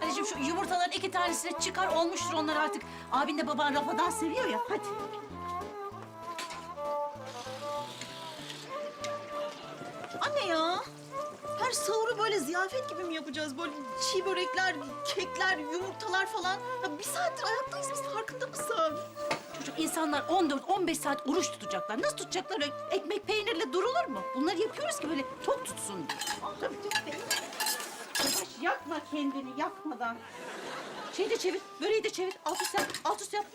Hadi şimdi şu yumurtaların iki tanesini çıkar olmuştur onlar artık. Abin de baban rafadan seviyor ya. Hadi. Anne ya. Her sahuru böyle ziyafet gibi mi yapacağız? Böyle çiğ börekler, kekler, yumurtalar falan. Ya bir saattir ayaktayız biz farkında mısın? Çocuk insanlar 14-15 saat oruç tutacaklar. Nasıl tutacaklar? Ekmek peynirle durulur mu? Bunları yapıyoruz ki böyle tok tutsun diye. Tabii tabii. Yakma kendini yakmadan. Şeyi de çevir, böreği de çevir. Alt üst yap, alt üst yap.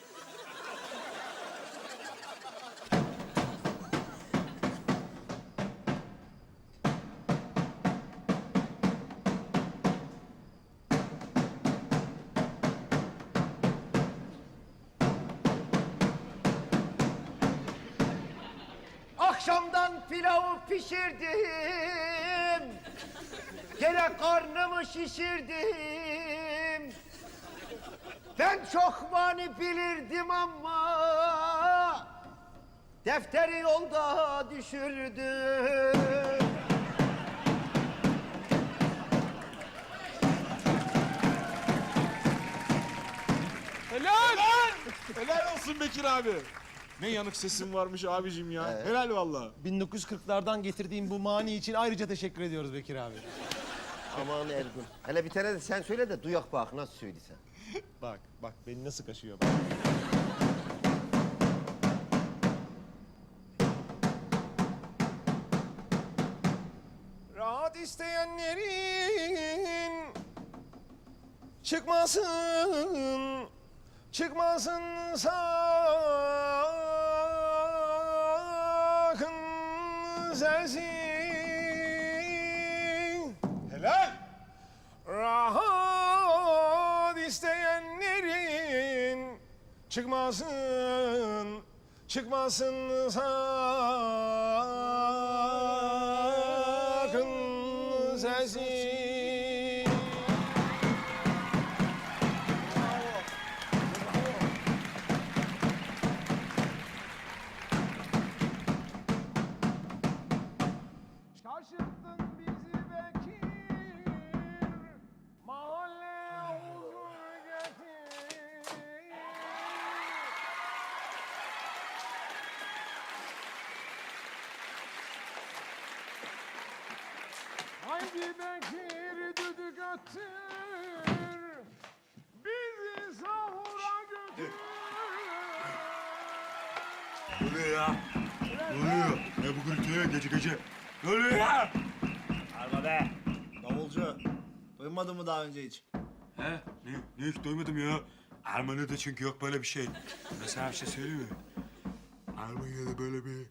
Akşamdan pilavı pişirdim. Gene karnımı şişirdim. Ben çok mani bilirdim ama defteri yolda düşürdüm. Helal! Helal olsun Bekir abi. Ne yanık sesin varmış abicim ya. Helal valla. 1940'lardan getirdiğim bu mani için ayrıca teşekkür ediyoruz Bekir abi. Aman Ergun. Hele bir tane de sen söyle de duyak bak nasıl söylesen. Bak, bak beni nasıl kaşıyor bak. Rahat isteyenlerin çıkmasın, çıkmasın sakın sesi. Çıkmasın, çıkmasın sakın sesi. Haydi Bekir düdük öttür, bizi sahura götür. Ne oluyor ya? Ne oluyor? Ne bu gürültü gece gece? Ne oluyor ya? Arma be. Davulcu. Duymadın mı daha önce hiç? He? Ne? Ne hiç duymadım ya. Almanya'da çünkü yok böyle bir şey. Sana bir şey söyleyeyim mi? Almanya'da böyle bir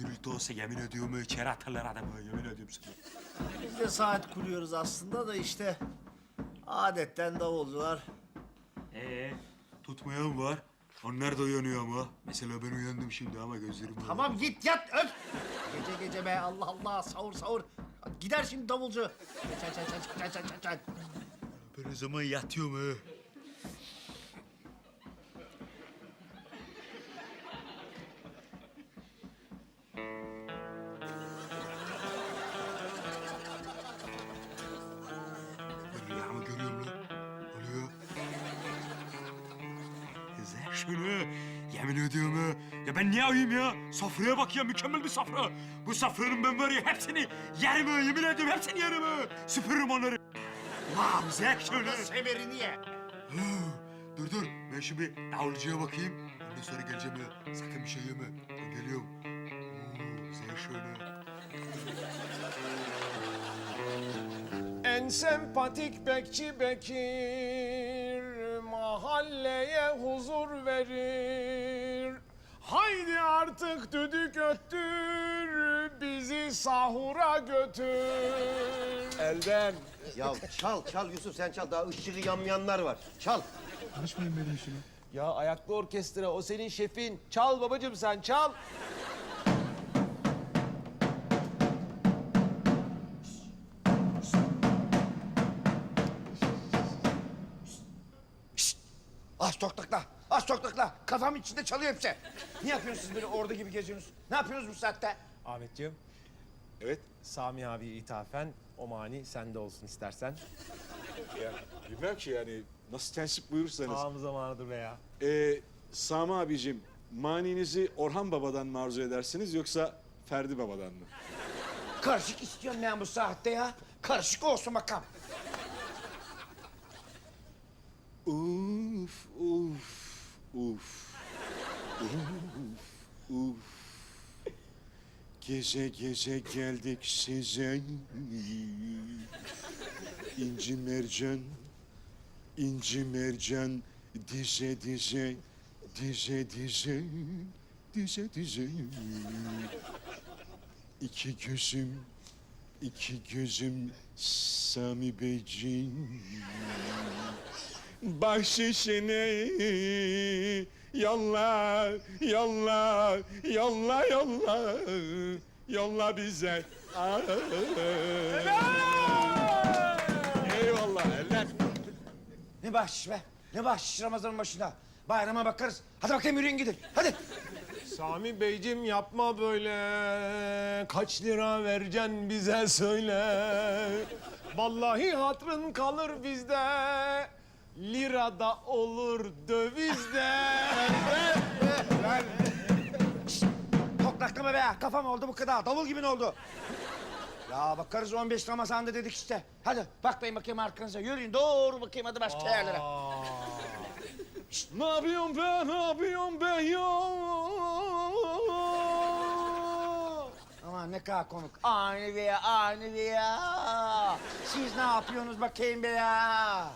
gürültü olsa yemin ediyorum içeri atarlar adamı. Yemin ediyorum sana. Biz de saat kuruyoruz aslında da işte adetten davulcular. Ee? Tutmayan var. Onlar da uyanıyor ama. Mesela ben uyandım şimdi ama gözlerim... Tamam git yat öf. Gece gece be Allah Allah sahur sahur. Gider şimdi davulcu. Çan çan çan çan çan çan çan. Ben o zaman yatıyorum ha. Güzel şunu. Yemin ediyorum. Ya ben niye uyuyayım ya? Sofraya bak ya mükemmel bir sofra. Bu sofranın ben var ya hepsini yerim ha. Yemin ediyorum hepsini yerim ha. Süpürürüm onları. Wow, güzel şunu. Severini ye. Dur dur. Ben şimdi davulcuya bakayım. Ondan sonra geleceğim ya. Sakın bir şey yeme. Ben geliyorum. Oo, güzel şöyle. En sempatik bekçi Bekir mahalleye huzur verir. Haydi artık düdük öttür, bizi sahura götür. Elden. Ya çal çal Yusuf sen çal daha ışığı yanmayanlar var. Çal. Ya ayaklı orkestra o senin şefin. Çal babacığım sen çal. Az toktakla, az toktakla. Kafam içinde çalıyor hepsi. Ne yapıyorsunuz siz böyle orada gibi geziyorsunuz? Ne yapıyorsunuz bu saatte? Ahmetciğim. Evet. Sami abi ithafen o mani sende olsun istersen. Yani bilmem ki yani nasıl tensip buyurursanız. Tam zamanıdır be ya. Ee, Sami abicim, maninizi Orhan Baba'dan mı arzu edersiniz yoksa Ferdi Baba'dan mı? Karışık istiyorum ben bu saatte ya. Karışık olsun bakalım. Uf, uf, uf. Uf, uf. Gece gece geldik size. İnci mercan, inci mercan, dize dize, dize dize, dize dize. İki gözüm, iki gözüm Sami Beyciğim. Bahşişini yolla, yolla, yolla, yolla, yolla bize. Eyvallah, eller. Ne bahşiş be? Ne bahşiş Ramazan'ın başında? Bayrama bakarız. Hadi bakayım yürüyün gidin. Hadi. Sami Beyciğim yapma böyle. Kaç lira vereceksin bize söyle. Vallahi hatrın kalır bizde. Lirada olur dövizde. Toklaklama be. Kafam oldu bu kadar. Davul gibi ne oldu? Ya bakarız 15 Ramazan'da dedik işte. Hadi bakmayın bakayım arkanıza. Yürüyün doğru bakayım hadi başka yerlere. Ne yapıyorsun be, ne yapıyorsun be ya? Aman ne kadar komik. Aynı be ya, aynı be ya. Siz ne yapıyorsunuz bakayım be ya?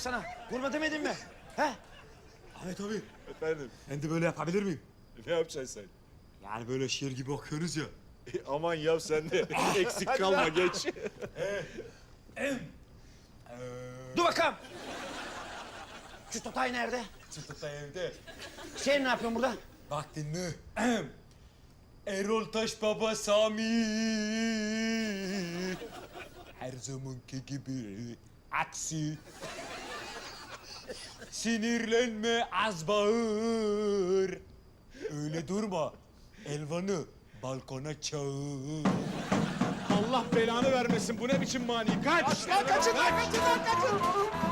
Sana. Vurma demedim mi? He? Ahmet abi, Efendim, ben de böyle yapabilir miyim? ne yapacaksın sen? Yani böyle şiir gibi okuyoruz ya. E, aman yap sen de eksik kalma geç. Dur bakalım. Şu Totay nerede? Çıtıkta evde. Sen ne yapıyorsun burada? Bak dinle. Erol Taş Baba Sami. Her zamanki gibi aksi. Sinirlenme az bağır. Öyle durma. Elvan'ı balkona çağır. Allah belanı vermesin. Bu ne biçim mani? Kaç! Lan kaçın lan kaçın lan kaçın.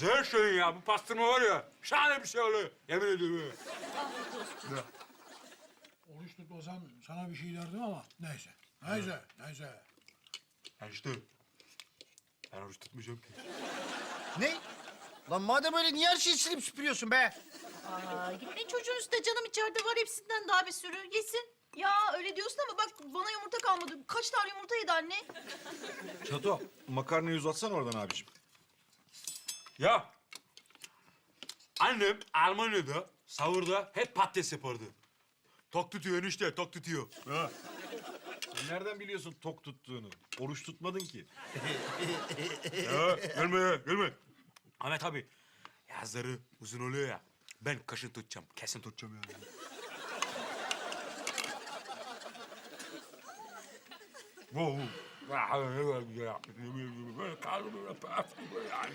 Güzel şey ya. Bu pastırma var ya. Şahane bir şey oluyor. Yemin ediyorum. Oruç tutmasam sana bir şey derdim ama neyse. Neyse, neyse. Enişte. Ben oruç tutmayacağım ki. Ne? Lan madem öyle niye her şeyi silip süpürüyorsun be? Aa, gitmeyin çocuğun üstüne canım içeride var hepsinden daha bir sürü. Yesin. Ya öyle diyorsun ama bak bana yumurta kalmadı. Kaç tane yumurta yedi anne? Çato, makarnayı uzatsana oradan abiciğim. Ya. Annem Almanya'da sahurda hep patates yapardı. Tok tutuyor enişte, tok tutuyor. Ha. Nereden biliyorsun tok tuttuğunu? Oruç tutmadın ki. Ya, gelme ya, gelme. Ahmet abi, yazları uzun oluyor ya. Ben kaşın tutacağım, kesin tutacağım yani. Wow. Böyle kaldım böyle paf böyle yani.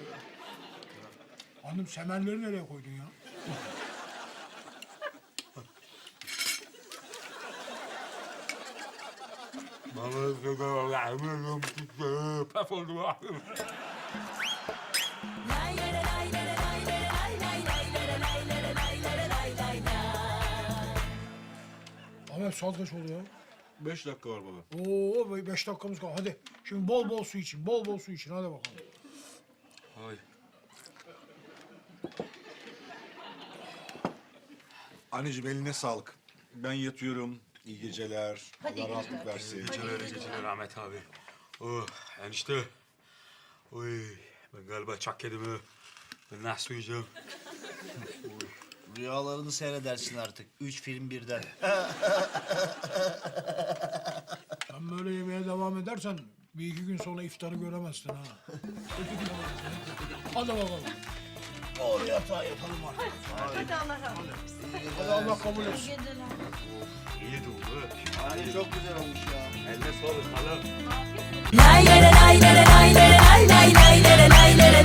Hanım semerleri nereye koydun ya? Paf oldu. Ahmet saat kaç oldu ya? Beş dakika var baba. Oo be- beş dakikamız kaldı. Hadi şimdi bol bol su için, bol bol su için. Hadi bakalım. Ay. Anneciğim eline sağlık. Ben yatıyorum. İyi geceler. Allah rahatlık versin. Geceler geceler Ahmet abi. Oh enişte. Oy ben galiba çak yedim ha. Ben nasıl uyuyacağım? Rüyalarını seyredersin artık. Üç film birden. Sen böyle yemeye devam edersen Bir iki gün sonra iftarı göremezsin ha. Hadi bakalım. Doğru yatağa yatalım artık. Hadi Allah razı olsun. Hadi Allah kabul etsin. İyi oldu. Hadi çok güzel olmuş ya. Eline sağlık hanım. Lay lay lay lay lay lay lay lay lay lay